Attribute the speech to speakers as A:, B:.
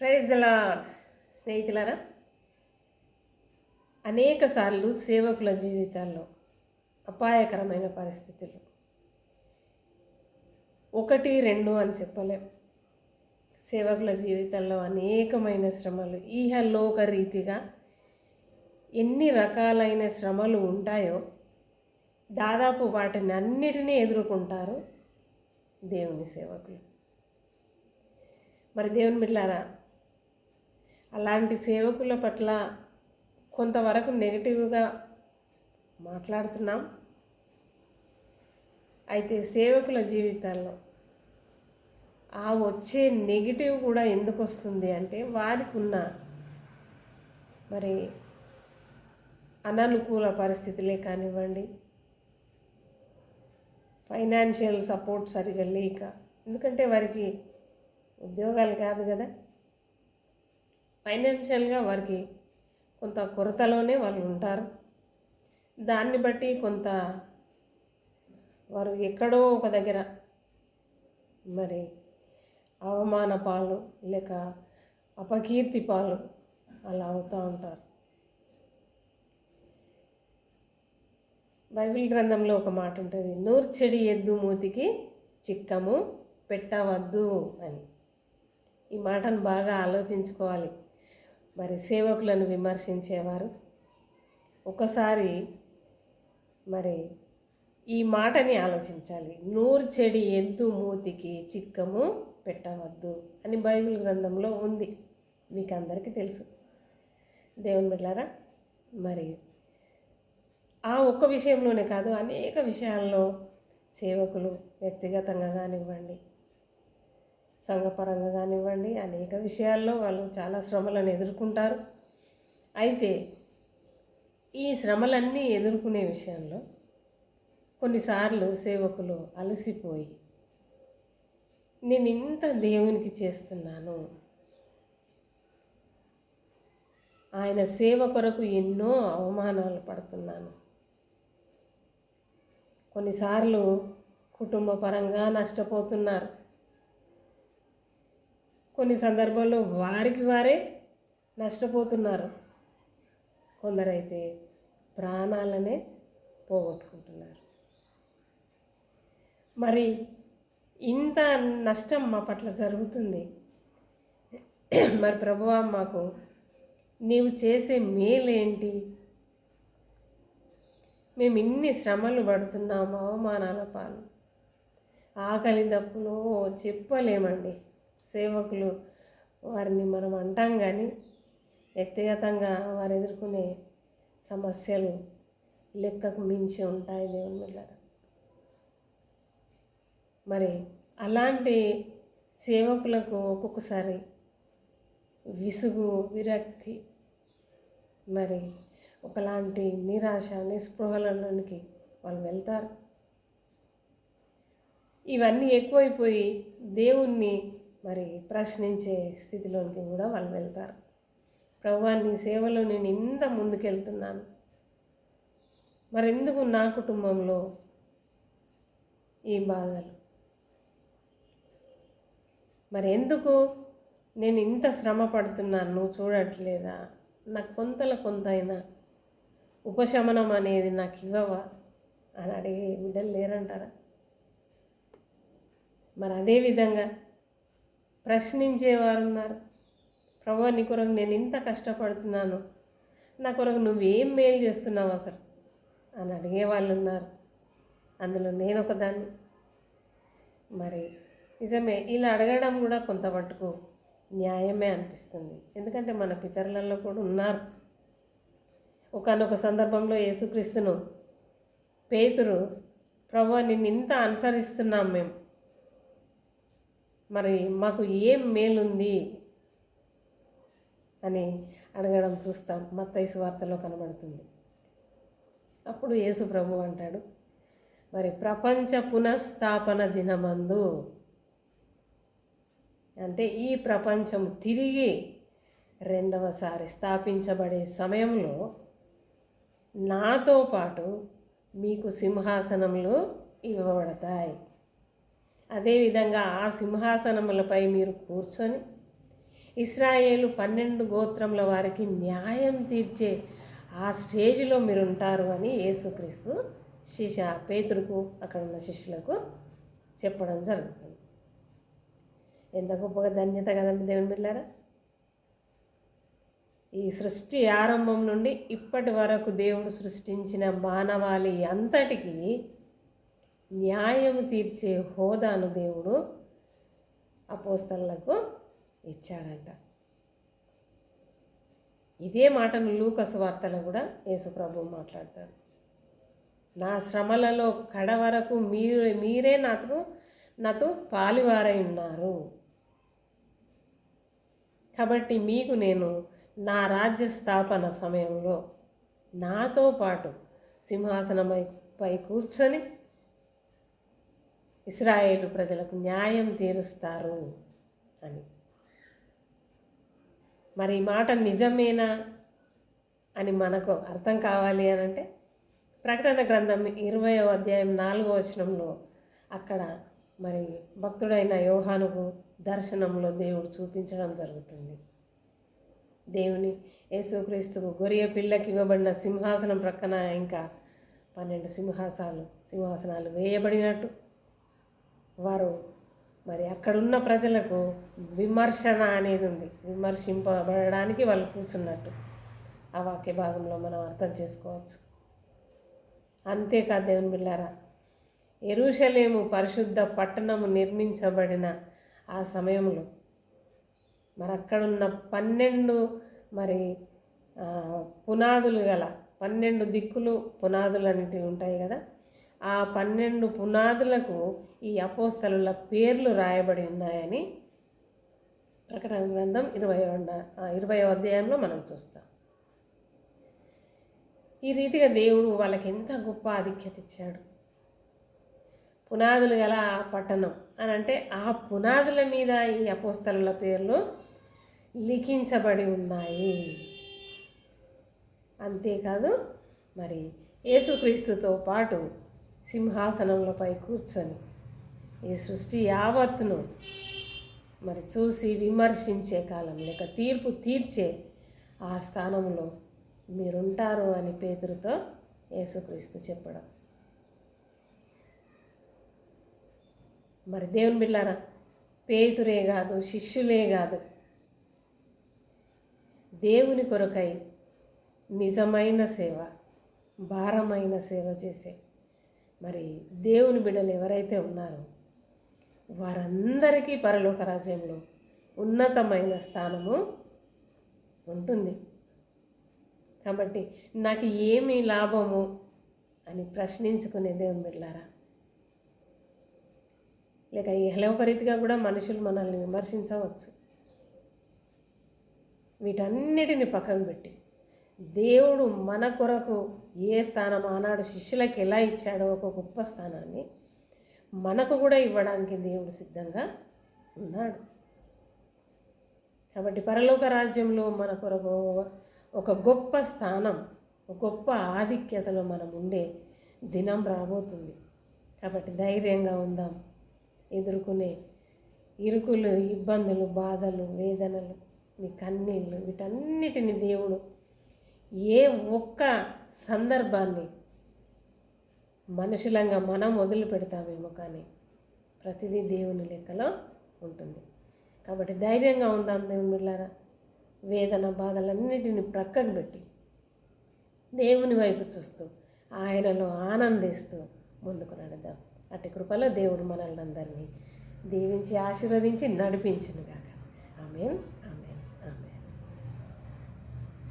A: Praise దిలా స్నేహితులారా అనేక సార్లు సేవకుల జీవితాల్లో అపాయకరమైన పరిస్థితులు. ఒకటి రెండు అని చెప్పలేం. సేవకుల జీవితాల్లో అనేకమైన శ్రమలు. ఈహలోక రీతిగా ఎన్ని రకాలైన శ్రమలు ఉంటాయో దాదాపు వాటిని అన్నిటినీ ఎదుర్కొంటారు దేవుని సేవకులు. మరి దేవుని బిడ్డారా అలాంటి సేవకుల పట్ల కొంతవరకు నెగిటివ్గా మాట్లాడుతున్నాం. అయితే సేవకుల జీవితాల్లో ఆ వచ్చే నెగిటివ్ కూడా ఎందుకు వస్తుంది అంటే వారికి ఉన్న మరి అననుకూల పరిస్థితులే కానివ్వండి ఫైనాన్షియల్ సపోర్ట్ సరిగా లేక ఎందుకంటే వారికి ఉద్యోగాలు కాదు కదా. ఫైనాన్షియల్గా వారికి కొంత కొరతలోనే వాళ్ళు ఉంటారు. దాన్ని బట్టి కొంత వారు ఎక్కడో ఒక దగ్గర మరి అవమాన పాలు లేక అపకీర్తి పాలు అలా అవుతూ ఉంటారు. బైబిల్ గ్రంథంలో ఒక మాట ఉంటుంది నూర్చెడి ఎద్దు మూతికి చిక్కము పెట్టవద్దు అని. ఈ మాటను బాగా ఆలోచించుకోవాలి. మరి సేవకులను విమర్శించేవారు. ఒకసారి మరి ఈ మాటని ఆలోచించాలి. నూరు చెడి ఎద్దు మూతికి చిక్కము పెట్టవద్దు అని బైబిల్ గ్రంథంలో ఉంది. మీకు అందరికీ తెలుసు. దేవుని బిడ్డారా మరి ఆ ఒక్క విషయంలోనే కాదు అనేక విషయాల్లో సేవకులు వ్యక్తిగతంగా కానివ్వండి సంఘపరంగా కానివ్వండి అనేక విషయాల్లో వాళ్ళు చాలా శ్రమలను ఎదుర్కొంటారు. అయితే ఈ శ్రమలన్నీ ఎదుర్కొనే విషయంలో కొన్నిసార్లు సేవకులు అలసిపోయి నేను ఇంత దేవునికి చేస్తున్నాను. ఆయన సేవ కొరకు ఎన్నో అవమానాలు పడుతున్నాను. కొన్నిసార్లు కుటుంబ పరంగా నష్టపోతున్నారు. కొన్ని సందర్భాల్లో వారికి వారే నష్టపోతున్నారు. కొందరైతే ప్రాణాలనే పోగొట్టుకుంటున్నారు. మరి ఇంత నష్టం మా పట్ల జరుగుతుంది. మరి ప్రభువా మాకు నీవు చేసే మేలేంటి? మేము ఇన్ని శ్రమలు పడుతున్నాము? అవమానాల పాలు. ఆకలి దప్పులు చెప్పలేమండి. సేవకులు వారిని మనం అంటాం కానీ వ్యక్తిగతంగా వారు ఎదుర్కొనే సమస్యలు లెక్కకు మించి ఉంటాయి దేవుని వల్ల మరి అలాంటి సేవకులకు ఒక్కొక్కసారి విసుగు విరక్తి మరి ఒకలాంటి నిరాశ నిస్పృహలలోనికి వాళ్ళు వెళ్తారు. ఇవన్నీ ఎక్కువైపోయి దేవుణ్ణి మరి ప్రశ్నించే స్థితిలోనికి కూడా వాళ్ళు వెళ్తారు. ప్రభు నీ సేవలో నేను ఇంత ముందుకెళ్తున్నాను. మరెందుకు నా కుటుంబంలో ఈ బాధలు? మరి ఎందుకు నేను ఇంత శ్రమ పడుతున్నాను? నువ్వు చూడట్లేదా? నాకు కొంతల కొంత ఉపశమనం అనేది నాకు ఇవ్వవా? అని అడిగే బిడ్డలు లేరంటారా? మరి అదేవిధంగా ప్రశ్నించేవారు ఉన్నారు ప్రభు నీ కొరకు నేను ఇంత కష్టపడుతున్నాను. నా కొరకు నువ్వేం మేలు చేస్తున్నావు అసలు? అని అడిగే వాళ్ళు ఉన్నారు అందులో నేను ఒకదాన్ని. మరి నిజమే ఇలా అడగడం కూడా కొంత మటుకు న్యాయమే అనిపిస్తుంది. ఎందుకంటే మన పితరులలో కూడా ఉన్నారు. ఒకనొక సందర్భంలో యేసుక్రీస్తును పేతురు ప్రభు నిన్ను ఇంత అనుసరిస్తున్నాం మేము. మరి మాకు ఏం మేలుంది అని అడగడం చూస్తాం. మత్తైసు వార్తలో కనబడుతుంది. అప్పుడు యేసు ప్రభు అంటాడు మరి ప్రపంచ పునఃస్థాపన దినమందు అంటే ఈ ప్రపంచం తిరిగి రెండవసారి స్థాపించబడే సమయంలో నాతో పాటు మీకు సింహాసనములు ఇవ్వబడతాయి. అదేవిధంగా ఆ సింహాసనములపై మీరు కూర్చొని ఇస్రాయేలు పన్నెండు గోత్రముల వారికి న్యాయం తీర్చే ఆ స్టేజ్లో మీరు ఉంటారు అని యేసుక్రీస్తు శిష్య పేతురుకు అక్కడ ఉన్న శిష్యులకు చెప్పడం జరుగుతుంది. ఎంత గొప్పగా ధన్యత కదండి దేవుని బిళ్ళారా ఈ సృష్టి ఆరంభం నుండి ఇప్పటి వరకు దేవుడు సృష్టించిన మానవాళి అంతటికి న్యాయం తీర్చే హోదాను దేవుడు అపోస్తలకు ఇచ్చాడంట. ఇదే మాటను లూకసు వార్తలో కూడా యేసుప్రభు మాట్లాడతాడు. నా శ్రమలలో కడ వరకు మీరు మీరే నాతో నాతో పాలివారై ఉన్నారు. కాబట్టి మీకు నేను నా రాజ్య స్థాపన సమయంలో నాతో పాటు సింహాసనమై పై కూర్చొని ఇస్రాయేలు ప్రజలకు న్యాయం తీరుస్తారు అని. మరి ఈ మాట నిజమేనా అని మనకు అర్థం కావాలి అని అంటే ప్రకటన గ్రంథం ఇరవయో అధ్యాయం నాలుగో వచనంలో అక్కడ మరి భక్తుడైన యోహానుకు దర్శనంలో దేవుడు చూపించడం జరుగుతుంది. దేవుని యేసుక్రీస్తుకు గొరియ పిల్లకి ఇవ్వబడిన సింహాసనం ప్రక్కన ఇంకా పన్నెండు సింహాసాలు సింహాసనాలు వేయబడినట్టు వారు మరి అక్కడున్న ప్రజలకు విమర్శన అనేది ఉంది. విమర్శింపబడడానికి వాళ్ళు కూర్చున్నట్టు. ఆ వాక్య భాగంలో మనం అర్థం చేసుకోవచ్చు. అంతేకాదు దేవుని బిళ్ళారా? ఎరుషలేము పరిశుద్ధ పట్టణము నిర్మించబడిన ఆ సమయంలో మరి అక్కడున్న పన్నెండు మరి పునాదులు గల పన్నెండు దిక్కులు పునాదులు అనేటివి ఉంటాయి కదా? ఆ పన్నెండు పునాదులకు ఈ అపోస్తలుల పేర్లు రాయబడి ఉన్నాయని ప్రకటన గ్రంథం ఇరవై ఇరవై అధ్యాయంలో మనం చూస్తాం. ఈ రీతిగా దేవుడు వాళ్ళకి ఎంత గొప్ప ఆధిక్యత ఇచ్చాడు. పునాదులు గల పట్టణం అని అంటే ఆ పునాదుల మీద ఈ అపోస్తలుల పేర్లు లిఖించబడి ఉన్నాయి. అంతేకాదు మరి యేసుక్రీస్తుతో పాటు సింహాసనంలోపై కూర్చొని ఈ సృష్టి యావత్తును మరి చూసి విమర్శించే కాలం లేక తీర్పు తీర్చే ఆ స్థానంలో మీరుంటారు అని పేతురుతో యేసుక్రీస్తు చెప్పడం. మరి దేవుని బిళ్ళారా పేతురే కాదు శిష్యులే కాదు. దేవుని కొరకై నిజమైన సేవ భారమైన సేవ చేసే మరి దేవుని బిడ్డలు ఎవరైతే ఉన్నారో వారందరికీ పరలోక రాజ్యంలో ఉన్నతమైన స్థానము ఉంటుంది. కాబట్టి నాకు ఏమి లాభము అని ప్రశ్నించుకునే దేవుని బిడ్డలారా? లేక ఇహలోక రీతిగా కూడా మనుషులు మనల్ని విమర్శించవచ్చు. వీటన్నిటిని పక్కన పెట్టి దేవుడు మన కొరకు ఏ స్థానం ఆనాడు శిష్యులకు ఎలా ఇచ్చాడో ఒక గొప్ప స్థానాన్ని మనకు కూడా ఇవ్వడానికి దేవుడు సిద్ధంగా ఉన్నాడు. కాబట్టి పరలోక రాజ్యంలో మన కొరకు ఒక గొప్ప స్థానం ఒక గొప్ప ఆధిక్యతలో మనం ఉండే దినం రాబోతుంది. కాబట్టి ధైర్యంగా ఉందాం. ఎదుర్కొనే ఇరుకులు ఇబ్బందులు బాధలు వేదనలు నీ కన్నీళ్ళు వీటన్నిటిని దేవుడు ఏ ఒక్క సందర్భాన్ని మనుషులంగా మనం వదిలిపెడతామేమో కానీ ప్రతిదీ దేవుని లెక్కలో ఉంటుంది. కాబట్టి ధైర్యంగా ఉందాం దేవుని బిళ్ళారా వేదన బాధలన్నిటిని ప్రక్కకు పెట్టి దేవుని వైపు చూస్తూ ఆయనలో ఆనందిస్తూ ముందుకు నడుద్దాం. అటు కృపలో దేవుడు మనల్ని అందరినీ దీవించి ఆశీర్వదించి నడిపించునుగాక ఆమె